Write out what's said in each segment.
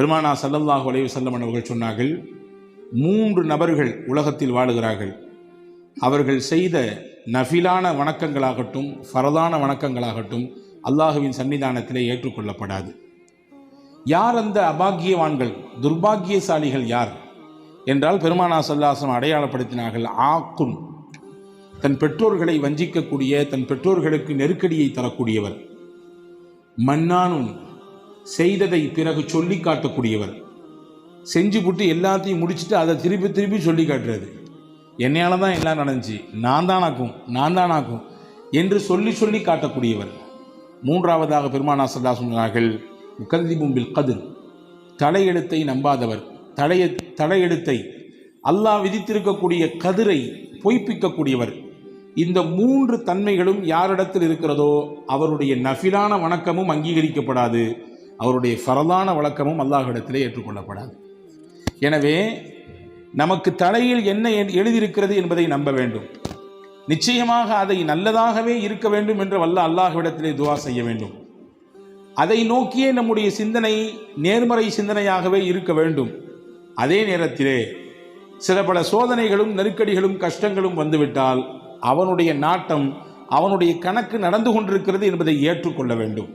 பெருமானா சல்லல்லாஹு அலைவு செல்லமன் அவர்கள் சொன்னார்கள் மூன்று நபர்கள் உலகத்தில் வாழுகிறார்கள். அவர்கள் செய்த நஃபிலான வணக்கங்களாகட்டும் ஃபரதான வணக்கங்களாகட்டும் அல்லாஹுவின் சன்னிதானத்திலே ஏற்றுக்கொள்ளப்படாது. யார் அந்த அபாகியவான்கள் துர்பாக்கியசாலிகள் யார் என்றால் பெருமானா சல்லாசம் அடையாளப்படுத்தினார்கள் ஆக்குன் தன் பெற்றோர்களை வஞ்சிக்கக்கூடிய தன் பெற்றோர்களுக்கு நெருக்கடியை தரக்கூடியவர். மன்னானும் செய்ததை பிறகு சொல்லி காட்டக்கூடியவர். செஞ்சு புட்டு எல்லாத்தையும் முடிச்சுட்டு அதை திருப்பி திருப்பி சொல்லி காட்டுறது. என்னையால் தான் எல்லாம் நடந்துச்சு. நான் தானாக்கும் நான் தானாக்கும் என்று சொல்லி சொல்லி காட்டக்கூடியவர். மூன்றாவதாக பெருமானா சல்லா சொன்னார்கள் முகதிபும் பில் கதிர். தலையெழுத்தை நம்பாதவர். தலைய தலையெழுத்தை அல்லாஹ் விதித்திருக்கக்கூடிய கதிரை பொய்ப்பிக்கக்கூடியவர். இந்த மூன்று தன்மைகளும் யாரிடத்தில் இருக்கிறதோ அவருடைய நஃபிலான வணக்கமும் அங்கீகரிக்கப்படாது. அவருடைய ஃபரதான வழக்கமும் அல்லாஹிடத்திலே ஏற்றுக்கொள்ளப்படாது. எனவே நமக்கு தலையில் என்ன எழுதியிருக்கிறது என்பதை நம்ப வேண்டும். நிச்சயமாக அதை நல்லதாகவே இருக்க வேண்டும் என்று வல்ல அல்லாஹ்விடத்திலே துவா செய்ய வேண்டும். அதை நோக்கியே நம்முடைய சிந்தனை நேர்மறை சிந்தனையாகவே இருக்க வேண்டும். அதே நேரத்திலே சில பல சோதனைகளும் நெருக்கடிகளும் கஷ்டங்களும் வந்துவிட்டால் அவனுடைய நாட்டம் அவனுடைய கணக்கு நடந்து கொண்டிருக்கிறது என்பதை ஏற்றுக்கொள்ள வேண்டும்.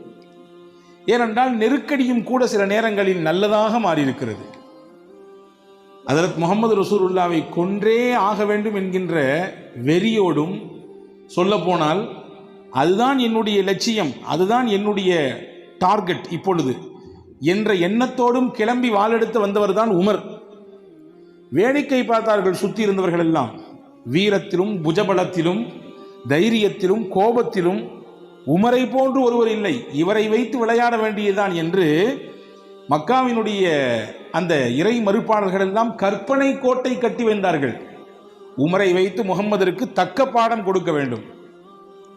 ஏனென்றால் நெருக்கடியும் கூட சில நேரங்களில் நல்லதாக மாறியிருக்கிறது. அதற்கு முகமது ரசூலுல்லாவை கொன்றே ஆக வேண்டும் என்கின்ற வெறியோடும் சொல்லப்போனால் அதுதான் என்னுடைய லட்சியம் அதுதான் என்னுடைய டார்கெட் இப்பொழுது என்ற எண்ணத்தோடும் கிளம்பி வாளெடுத்து வந்தவர் தான் உமர். வேடிக்கை பார்த்தார்கள் சுற்றி இருந்தவர்கள் எல்லாம். வீரத்திலும் புஜபலத்திலும் தைரியத்திலும் கோபத்திலும் உமரை போன்று ஒருவர் இல்லை இவரை வைத்து விளையாட வேண்டியதுதான் என்று மக்காவினுடைய அந்த இறை மறுப்பாளர்கள் எல்லாம் கற்பனை கோட்டை கட்டி வந்தார்கள் உமரை வைத்து முகம்மதற்கு தக்க பாடம் கொடுக்க வேண்டும்.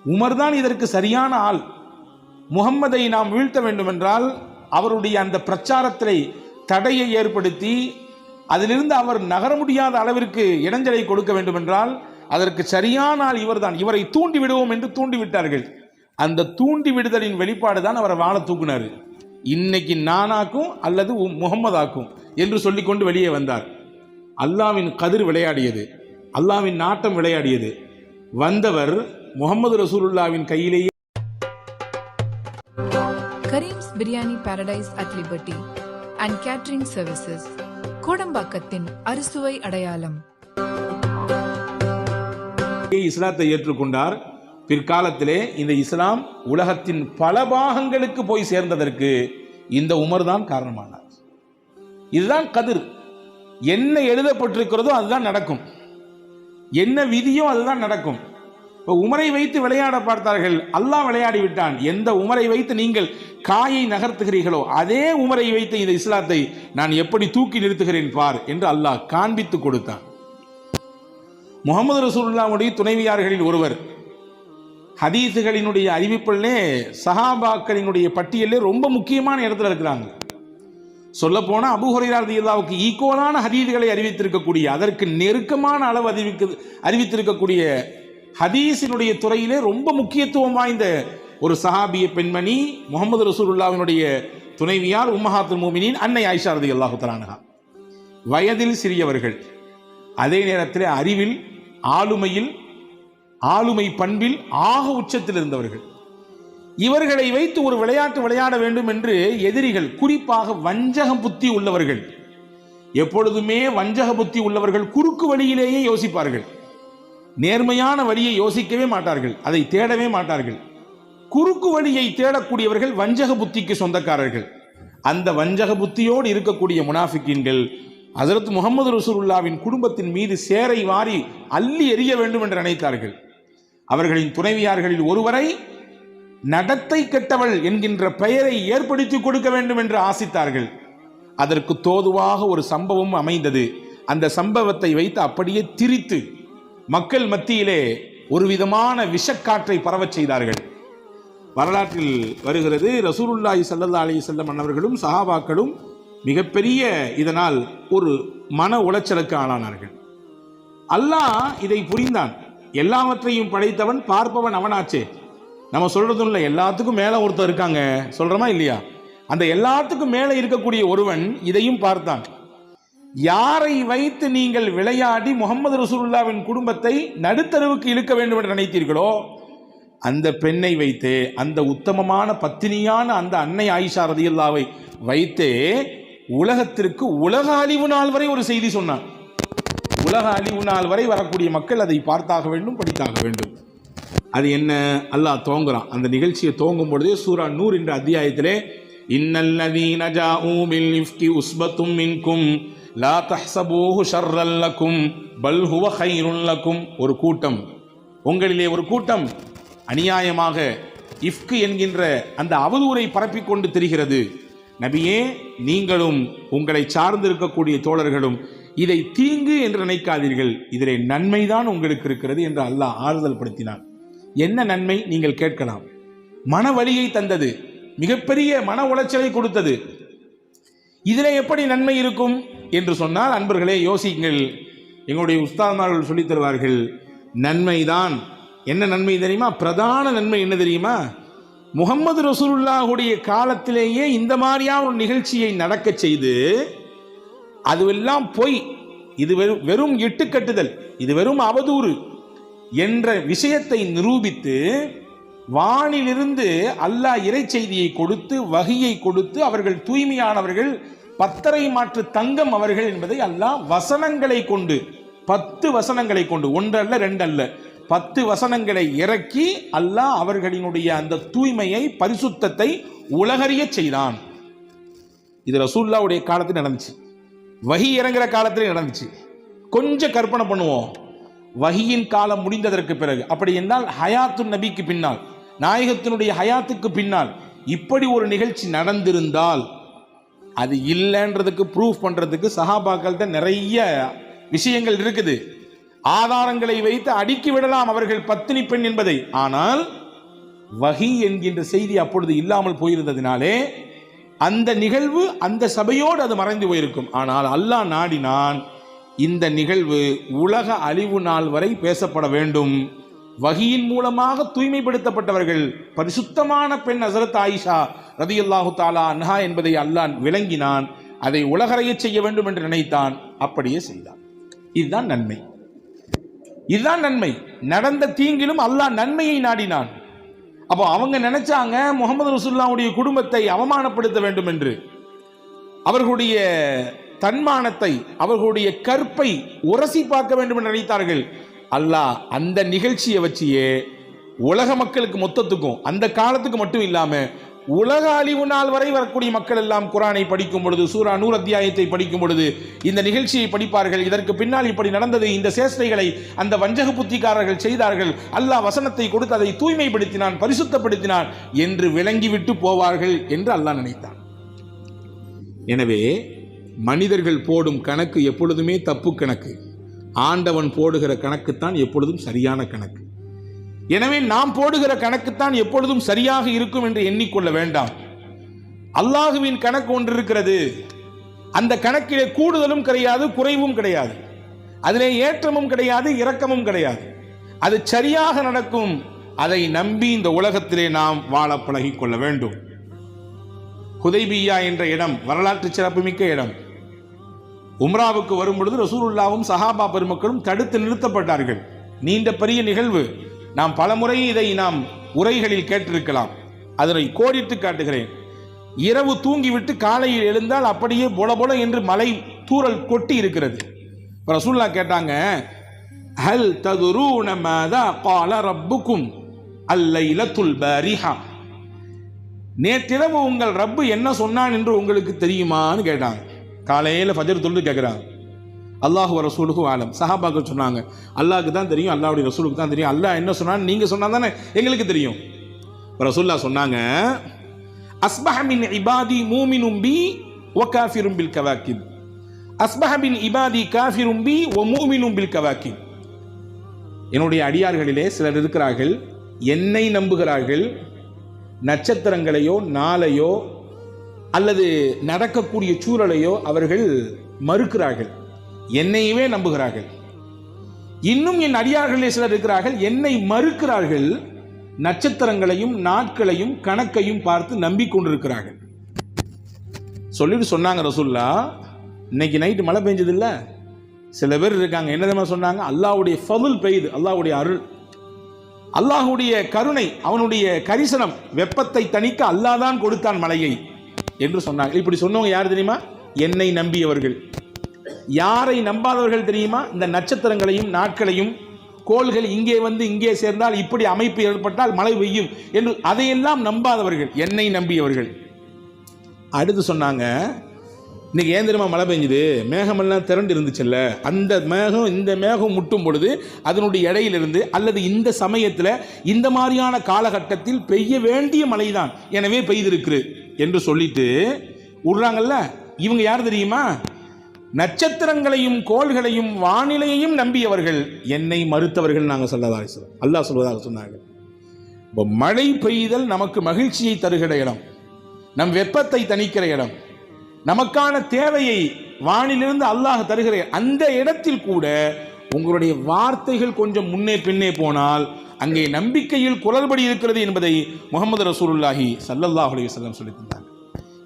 உமர் தான் இதற்கு சரியான ஆள். முகம்மதை நாம் வீழ்த்த வேண்டுமென்றால் அவருடைய அந்த பிரச்சாரத்தை தடையை ஏற்படுத்தி அதிலிருந்து அவர் நகர முடியாத அளவிற்கு இடைஞ்சலை கொடுக்க வேண்டுமென்றால் அதற்கு சரியான ஆள் இவர்தான். இவரை தூண்டி விடுவோம் என்று தூண்டிவிட்டார்கள். அந்த தூண்டி விடுதலின் வெளிப்பாடு தான் அவரை வாழ தூக்குனார். இன்னைக்கு நானாக்கும் அல்லது முகம்மதாக்கும் என்று சொல்லிக்கொண்டு வெளியே வந்தார். அல்லாவின் கதிர் விளையாடியது அல்லாவின் நாட்டம் விளையாடியது. வந்தவர் முகமது ரசூலுல்லாவின் கையிலேயே Kareem's biryani paradise at liberty and catering services கோடம்பாக்கத்தின் அறுசுவை அடையாளம். இஸ்லாத்தை ஏற்றுக்கொண்டார். பிற்காலத்திலே இந்த இஸ்லாம் உலகத்தின் பல பாகங்களுக்கு போய் சேர்ந்ததற்கு இந்த உமர் தான் காரணமானார். இதுதான் கதிர். என்ன எழுதப்பட்டிருக்கிறதோ அதுதான் நடக்கும். என்ன விதியோ அதுதான் நடக்கும். இப்போ உமரை வைத்து விளையாட பார்த்தார்கள் அல்லாஹ் விளையாடி விட்டான். எந்த உமரை வைத்து நீங்கள் காயை நகர்த்துகிறீர்களோ அதே உமரை வைத்து இந்த இஸ்லாத்தை நான் எப்படி தூக்கி நிறுத்துகிறேன் பார் என்று அல்லாஹ் காண்பித்து கொடுத்தான். முகமது ரசூல்லாவுடைய துணைவியார்களில் ஒருவர் ஹதீஸுகளினுடைய அறிவிப்பிலே சஹாபாக்களினுடைய பட்டியலில் ரொம்ப முக்கியமான இடத்துல இருக்கிறாங்க. சொல்ல போனால் அபு ஈக்குவலான ஹதீதுகளை அறிவித்திருக்கக்கூடிய அதற்கு நெருக்கமான அளவு அறிவிக்க அறிவித்திருக்கக்கூடிய ஹதீஸினுடைய துறையிலே ரொம்ப முக்கியத்துவம் வாய்ந்த ஒரு சஹாபிய பெண்மணி முகமது ரசூலுல்லாவினுடைய துணைவியார் உம்மஹாத்துல் மோமினின் அன்னை ஆயிஷா ரலியல்லாஹு தஆலா வயதில் சிறியவர்கள் அதே நேரத்தில் அறிவில் ஆளுமையில் ஆளுமை பண்பில் ஆக உச்சத்தில் இருந்தவர்கள். இவர்களை வைத்து ஒரு விளையாட்டு விளையாட வேண்டும் என்று எதிரிகள் குறிப்பாக வஞ்சக புத்தி உள்ளவர்கள். எப்பொழுதுமே வஞ்சக புத்தி உள்ளவர்கள் குறுக்கு வழியிலேயே யோசிப்பார்கள். நேர்மையான வழியை யோசிக்கவே மாட்டார்கள் அதை தேடவே மாட்டார்கள். குறுக்கு வழியை தேடக்கூடியவர்கள் வஞ்சக புத்திக்கு சொந்தக்காரர்கள். அந்த வஞ்சக புத்தியோடு இருக்கக்கூடிய முனாஃபிக்கீன்கள் ஹசரத் முகமது ரசூலுல்லாவின் குடும்பத்தின் மீது சேரை வாரி அள்ளி எறிய வேண்டும் என்று நினைத்தார்கள். அவர்களின் துணைவியார்களில் ஒருவரை நடத்தை கெட்டவள் என்கின்ற பெயரை ஏற்படுத்தி கொடுக்க வேண்டும் என்று ஆசித்தார்கள். அதற்கு தோதுவாக ஒரு சம்பவம் அமைந்தது. அந்த சம்பவத்தை வைத்து அப்படியே திரித்து மக்கள் மத்தியிலே ஒரு விதமான விஷக்காற்றை பரவச் செய்தார்கள். வரலாற்றில் வருகிறது ரசூலுல்லாஹி ஸல்லல்லாஹு அலி செல்லம் அன்னவர்களும் சஹாபாக்களும் மிகப்பெரிய இதனால் ஒரு மன உளைச்சலுக்கு ஆளானார்கள். அல்லாஹ் இதை புரிந்தான். எல்லாவற்றையும் படைத்தவன் பார்ப்பவன் அவனாச்சே. நம்ம சொல்றதும் இல்லை எல்லாத்துக்கும் மேலே ஒருத்தர் இருக்காங்க. சொல்றோமா இல்லையா? அந்த எல்லாத்துக்கும் மேலே இருக்கக்கூடிய ஒருவன் இதையும் பார்த்தான். யாரை வைத்து நீங்கள் விளையாடி முகமது ரசூலுல்லாவின் குடும்பத்தை நடுத்தருவுக்கு இழுக்க வேண்டும் என்று நினைத்தீர்களோ அந்த பெண்ணை வைத்து அந்த உத்தமமான பத்தினியான அந்த அன்னை ஆயிஷா ரதியுல்லாவை வைத்தே உலகத்திற்கு உலக அழிவு நாள் வரை ஒரு செய்தி சொன்னான். உலக அழிவு நாள் வரை வரக்கூடிய மக்கள் அதை பார்த்தாக வேண்டும் படித்தாக வேண்டும். அது என்ன? அல்லாஹ் தோங்குறான். அந்த நிகழ்ச்சியை தோங்கும் பொழுதே சூரா நூர் என்ற அத்தியாயத்திலே இன்னல்லதீன ஜாஊ பில் இஃப்கி உஸ்பத்தும் மின்கும் லா தஹ்சபூஹு ஷர்ரல் பல் ஹுவ ஒரு கூட்டம். உங்களிலே ஒரு கூட்டம் அநியாயமாக இஃப்கு என்கின்ற அந்த அவதூரை பரப்பிக்கொண்டு திரிகிறது. நபியே நீங்களும் உங்களை சார்ந்திருக்கக்கூடிய தோழர்களும் இதை தீங்கு என்று நினைக்காதீர்கள். இதிலே நன்மைதான் உங்களுக்கு இருக்கிறது என்று அல்லாஹ் ஆறுதல் படுத்தினான். என்ன நன்மை? நீங்கள் கேட்கலாம். மன வழியை தந்தது. மிகப்பெரிய மன உளைச்சலை கொடுத்தது. இதில் எப்படி நன்மை இருக்கும் என்று சொன்னால் அன்பர்களே யோசிங்கள் எங்களுடைய உஸ்தாமார்கள் சொல்லித் தருவார்கள் நன்மைதான். என்ன நன்மை தெரியுமா? பிரதான நன்மை என்ன தெரியுமா? முகமது ரசூலுல்லாஹுடைய காலத்திலேயே இந்த மாதிரியான ஒரு நிகழ்ச்சியை நடக்கச் செய்து அதுவெல்லாம் பொய். இது வெறும் வெறும் இட்டுக்கட்டுதல் இது வெறும் அவதூறு. என்ற விஷயத்தை நிரூபித்து வானிலிருந்து அல்லாஹ் இறை செய்தியை கொடுத்து வகையை கொடுத்து அவர்கள் தூய்மையானவர்கள் பத்தரை மாற்று தங்கம் அவர்கள் என்பதை அல்லாஹ் வசனங்களை கொண்டு பத்து வசனங்களை கொண்டு ஒன்றல்ல ரெண்டல்ல பத்து வசனங்களை இறக்கி அல்லாஹ் அவர்களினுடைய அந்த தூய்மையை பரிசுத்தத்தை உலகறிய செய்தான். இது ரசூல்லாவுடைய காலத்தில் நடந்துச்சு. வஹி இறங்குற காலத்திலே நடந்துச்சு. கொஞ்சம் கற்பனை பண்ணுவோம். வகியின் காலம் முடிந்ததற்கு பிறகு. அப்படி என்றால் ஹயாத்து நபிக்கு பின்னால் நாயகத்தினுடைய ஹயாத்துக்கு பின்னால் இப்படி ஒரு நிகழ்ச்சி நடந்திருந்தால் அது இல்லைன்றதுக்கு ப்ரூஃப் பண்ணுறதுக்கு சஹாபாக்கள்கிட்ட நிறைய விஷயங்கள் இருக்குது. ஆதாரங்களை வைத்து அடுக்கி விடலாம் அவர்கள் பத்தினி பெண் என்பதை. ஆனால் வகி என்கின்ற செய்தி அப்பொழுது இல்லாமல் போயிருந்ததினாலே அந்த நிகழ்வு அந்த சபையோடு அது மறைந்து போயிருக்கும். ஆனால் அல்லாஹ் நாடினான் இந்த நிகழ்வு உலக அழிவு நாள் வரை பேசப்பட வேண்டும். வகியின் மூலமாக தூய்மைப்படுத்தப்பட்டவர்கள் பரிசுத்தமான பெண் ஹசரத் ஆயிஷா ரதியல்லாஹு தாலா அன்ஹா என்பதை அல்லாஹ் விளங்கினான். அதை உலகறையச் செய்ய வேண்டும் என்று நினைத்தான். அப்படியே செய்தான். இதுதான் நன்மை. இதுதான் நன்மை. நடந்த தீங்கிலும் அல்லாஹ் நன்மையை நாடினான். அப்போ அவங்க நினைச்சாங்க முகமது ரசூல்லாவுடைய குடும்பத்தை அவமானப்படுத்த வேண்டும் என்று. அவர்களுடைய தன்மானத்தை அவர்களுடைய கற்பை உரசி பார்க்க வேண்டும் என்று நினைத்தார்கள். அல்லாஹ் அந்த நிகழ்ச்சியை வச்சியே உலக மக்களுக்கு மொத்தத்துக்கும் அந்த காலத்துக்கு மட்டும் இல்லாமல் உலக அழிவு நாள் வரை வரக்கூடிய மக்கள் எல்லாம் குரானை படிக்கும் பொழுது சூரா நூறு அத்தியாயத்தை படிக்கும் பொழுது இந்த நிகழ்ச்சியை படிப்பார்கள். இதற்கு பின்னால் இப்படி நடந்தது. இந்த சேஷ்டைகளை அந்த வஞ்சக புத்திக்காரர்கள் செய்தார்கள். அல்லாஹ் வசனத்தை கொடுத்து அதை தூய்மைப்படுத்தினான் பரிசுத்தப்படுத்தினான் என்று விளங்கிவிட்டு போவார்கள் என்று அல்லாஹ் நினைத்தான். எனவே மனிதர்கள் போடும் கணக்கு எப்பொழுதுமே தப்பு கணக்கு. ஆண்டவன் போடுகிற கணக்குத்தான் எப்பொழுதும் சரியான கணக்கு. எனவே நாம் போடுகிற கணக்குத்தான் எப்பொழுதும் சரியாக இருக்கும் என்று எண்ணிக்கொள்ள வேண்டாம். அல்லாஹுவின் கணக்கு ஒன்று இருக்கிறது அந்த கணக்கிலே கூடுதலும் கிடையாது குறைவும் கிடையாது. அதிலே ஏற்றமும் கிடையாது இரக்கமும் கிடையாது. அது சரியாக நடக்கும். அதை நம்பி இந்த உலகத்திலே நாம் வாழ பழகிக் கொள்ள வேண்டும். ஹுதைபியா என்ற இடம் வரலாற்று சிறப்புமிக்க இடம். உம்ராவுக்கு வரும் பொழுது ரசூலுல்லாவும் சஹாபா பெருமக்களும் தடுத்து நிறுத்தப்பட்டார்கள். நீண்ட பெரிய நிகழ்வு. நாம் பலமுறை இதை நாம் உரைகளில் கேட்டிருக்கலாம். அதனை கோடிட்டு காட்டுகிறேன். இரவு தூங்கிவிட்டு காலையில் எழுந்தால் அப்படியே பொல பொல என்று மலை தூறல் கொட்டி இருக்கிறது. இப்ப ரசூல்லா கேட்டாங்க ஹல் ததுரூன மாதா கால ரப்புக்கும் அல்லைலத்துல் பாரிஹா. நேற்றிரவு உங்கள் ரப்பு என்ன சொன்னான் என்று உங்களுக்கு தெரியுமான்னு கேட்டாங்க. காலையில் ஃபஜர் தொழுது கேட்குறாங்க அல்லாஹு ரசூலுக்கு ஆலம். சஹாபாக்கள் சொன்னாங்க அல்லாஹுக்கு தான் தெரியும் அல்லாவுடைய ரசூலுக்கு தான் தெரியும். அல்லாஹ் என்ன சொன்னான்னு நீங்கள் சொன்னால் தானே எங்களுக்கு தெரியும். ரசூல்லா சொன்னாங்க அஸ்பஹமின் இபாதி மூமினும் பி ஒ காஃபிரும் பில் கவாக்கிப். அஸ்பஹமின் இபாதி காஃபிரும் பி ஒ மூமினும் பில் கவாக்கிப். என்னுடைய அடியார்களிலே சிலர் இருக்கிறார்கள் என்னை நம்புகிறார்கள் நட்சத்திரங்களையோ நாளையோ அல்லது நடக்கக்கூடிய சூழலையோ அவர்கள் மறுக்கிறார்கள். என்னையவே நம்புகிறார்கள். இன்னும் என் அடியார்களே சிலர் இருக்கிறார்கள். என்னை மறுக்கிறார்கள். நட்சத்திரங்களையும் நாட்களையும் கணக்கையும் பார்த்து நம்பிக்கொண்டிருக்கிறார்கள். சொல்லிட்டு சொன்னாங்க ரசுல்லா இன்னைக்கு நைட்டு மழை பெஞ்சது இல்லை சில பேர் இருக்காங்க. என்ன தெரியுமா சொன்னாங்க? அல்லாவுடைய ஃபதுல் பெய்யுது அல்லாவுடைய அருள். அல்லாஹுடைய கருணை அவனுடைய கரிசனம் வெப்பத்தை தணிக்க அல்லாஹ் தான் கொடுத்தான் மழையை என்று சொன்னாங்க. இப்படி சொன்னவங்க யார் தெரியுமா? என்னை நம்பியவர்கள். யாரை நம்பாதவர்கள் தெரியுமா? இந்த நட்சத்திரங்களையும் நாட்களையும் கோள்கள் இங்கே வந்து இங்கே சேர்ந்தால் இப்படி அமைப்பு ஏற்பட்டால் மழை பெய்யும் என்று அதையெல்லாம் நம்பாதவர்கள். என்னை நம்பியவர்கள். அடுத்து சொன்னாங்க இன்றைக்கி ஏன் தெரியுமா மழை பெஞ்சுது? மேகமெல்லாம் திரண்டு இருந்துச்சுல்ல. அந்த மேகம் இந்த மேகம் முட்டும் பொழுது அதனுடைய இடையிலிருந்து அல்லது இந்த சமயத்தில் இந்த மாதிரியான காலகட்டத்தில் பெய்ய வேண்டிய மழைதான். எனவே பெய்திருக்கு என்று சொல்லிட்டு விடுறாங்கல்ல? இவங்க யார் தெரியுமா? நட்சத்திரங்களையும் கோள்களையும் வானிலையையும் நம்பியவர்கள் என்னை மறுத்தவர்கள் நாங்கள் சொல்லதாக அல்லாஹ் சொல்வதாக சொன்னாங்க இப்போ மழை பெய்தல் நமக்கு மகிழ்ச்சியை தருகிற இடம். நம் வெப்பத்தை தணிக்கிற இடம். நமக்கான தேவையை வானிலிருந்து அல்லாஹ் தருகிற அந்த இடத்தில் கூட உங்களுடைய வார்த்தைகள் கொஞ்சம் முன்னே பின்னே போனால் அங்கே நம்பிக்கையில் குரல்படி இருக்கிறது என்பதை முகமது ரசூலுல்லாஹி சல்லல்லாஹ் அலி வல்லம் சொல்லித்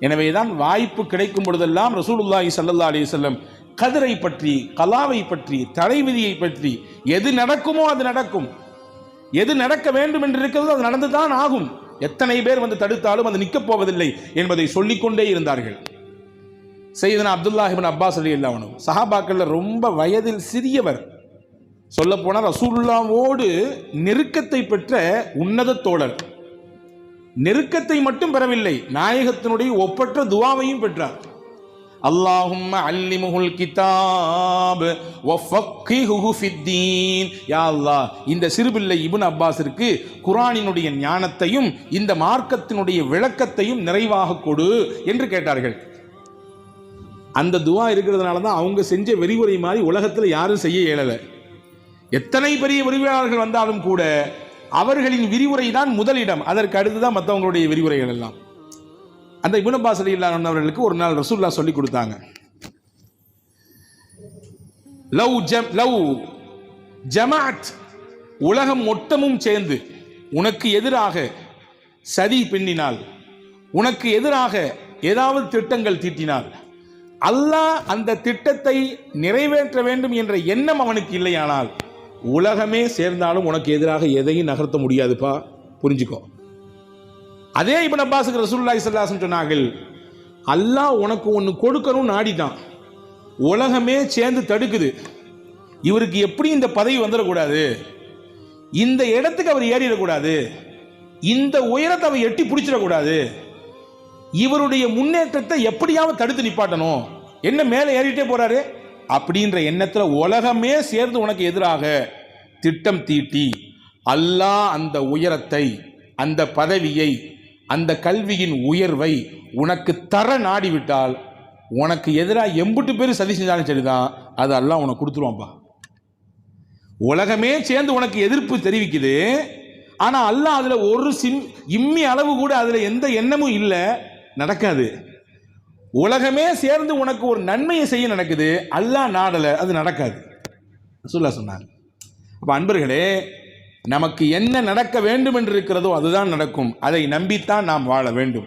எனவேதான் வாய்ப்பு கிடைக்கும் பொழுதெல்லாம் ரசூலுல்லாஹி சல்லா அலி செல்லம் கதிரை பற்றி கலாவை பற்றி தலைவிதியை பற்றி எது நடக்குமோ அது நடக்கும். எது நடக்க வேண்டும் என்று இருக்கிறதோ அது நடந்துதான் ஆகும். எத்தனை பேர் வந்து தடுத்தாலும் அது நிற்கப் போவதில்லை என்பதை சொல்லிக்கொண்டே இருந்தார்கள். செய்தனா அப்துல்லாஹிபின் அப்பாஸ் அலி அல்லாவனும் சஹாபாக்கள் ரொம்ப வயதில் சிறியவர். சொல்லப்போனால் ரசூல்லாவோடு நெருக்கத்தை பெற்ற உன்னத தோழர். நெருக்கத்தை மட்டும் பெறவில்லை நாயகத்தினுடைய ஒப்பற்ற துவாவையும் பெற்றார். அல்லாஹும் அல்லிமுகுல் கிதாப் கிதாபு யா அல்லாஹ் இந்த சிறுபிள்ளை இபுன் அப்பாஸிற்கு குரானினுடைய ஞானத்தையும் இந்த மார்க்கத்தினுடைய விளக்கத்தையும் நிறைவாக கொடு என்று கேட்டார்கள். அந்த துவா இருக்கிறதுனால தான் அவங்க செஞ்ச விரிவுரை மாதிரி உலகத்தில் யாரும் செய்ய இயலலை. எத்தனை பெரிய விரிவுரையாளர்கள் வந்தாலும் கூட அவர்களின் விரிவுரை தான் முதலிடம். அதற்கு அடுத்துதான் மற்றவங்களுடைய விரிவுரைகள் எல்லாம். அந்த இபுனப்பாஸ் அலி அவர்களுக்கு ஒரு நாள் ரசூல்லா சொல்லி கொடுத்தாங்க. லவ் ஜம் லவ் ஜமாத் உலகம் மொத்தமும் சேர்ந்து உனக்கு எதிராக சதி பின்னினால் உனக்கு எதிராக ஏதாவது திட்டங்கள் தீட்டினால் அல்லாஹ் அந்த திட்டத்தை நிறைவேற்ற வேண்டும் என்ற எண்ணம் அவனுக்கு இல்லையானால் உலகமே சேர்ந்தாலும் உனக்கு எதிராக எதையும் நகர்த்த முடியாதுப்பா. புரிஞ்சுக்கோ. அதே இப்னு அப்பாஸுக்கு ரசூல்லாய் சல்லாசன் சொன்னார்கள் அல்லாஹ் உனக்கு ஒன்று கொடுக்கணும்னு நாடிதான் உலகமே சேர்ந்து தடுக்குது. இவருக்கு எப்படி இந்த பதவி வந்துடக்கூடாது? இந்த இடத்துக்கு அவர் ஏறிடக்கூடாது. இந்த உயரத்தை அவர் எட்டி பிடிச்சிடக்கூடாது. இவருடைய முன்னேற்றத்தை எப்படியாவது தடுத்து நிப்பாட்டணும். என்ன மேலே ஏறிட்டே போறாரு? அப்படின்ற எண்ணத்துல உலகமே சேர்ந்து உனக்கு எதிராக திட்டம் தீட்டி அல்லாஹ் அந்த உயரத்தை அந்த பதவியை அந்த கல்வியின் உயர்வை உனக்கு தர நாடிவிட்டால் உனக்கு எதிராக எம்பிட்டு பேர் சதி செஞ்சாலும் சரிதான் அது அல்லாஹ் உனக்கு கொடுத்துருவான்ப்பா உலகமே சேர்ந்து உனக்கு எதிர்ப்பு தெரிவிக்குது ஆனால் அல்லாஹ் அதில் ஒரு சிம் இம்மி அளவு கூட அதில் எந்த எண்ணமும் இல்லை நடக்காது. உலகமே சேர்ந்து உனக்கு ஒரு நன்மையை செய்ய நடக்குது அல்லா நாடலை அது நடக்காது. சொல்ல சொன்னாங்க அப்போ அன்பர்களே நமக்கு என்ன நடக்க வேண்டும் என்று இருக்கிறதோ அதுதான் நடக்கும். அதை நம்பித்தான் நாம் வாழ வேண்டும்.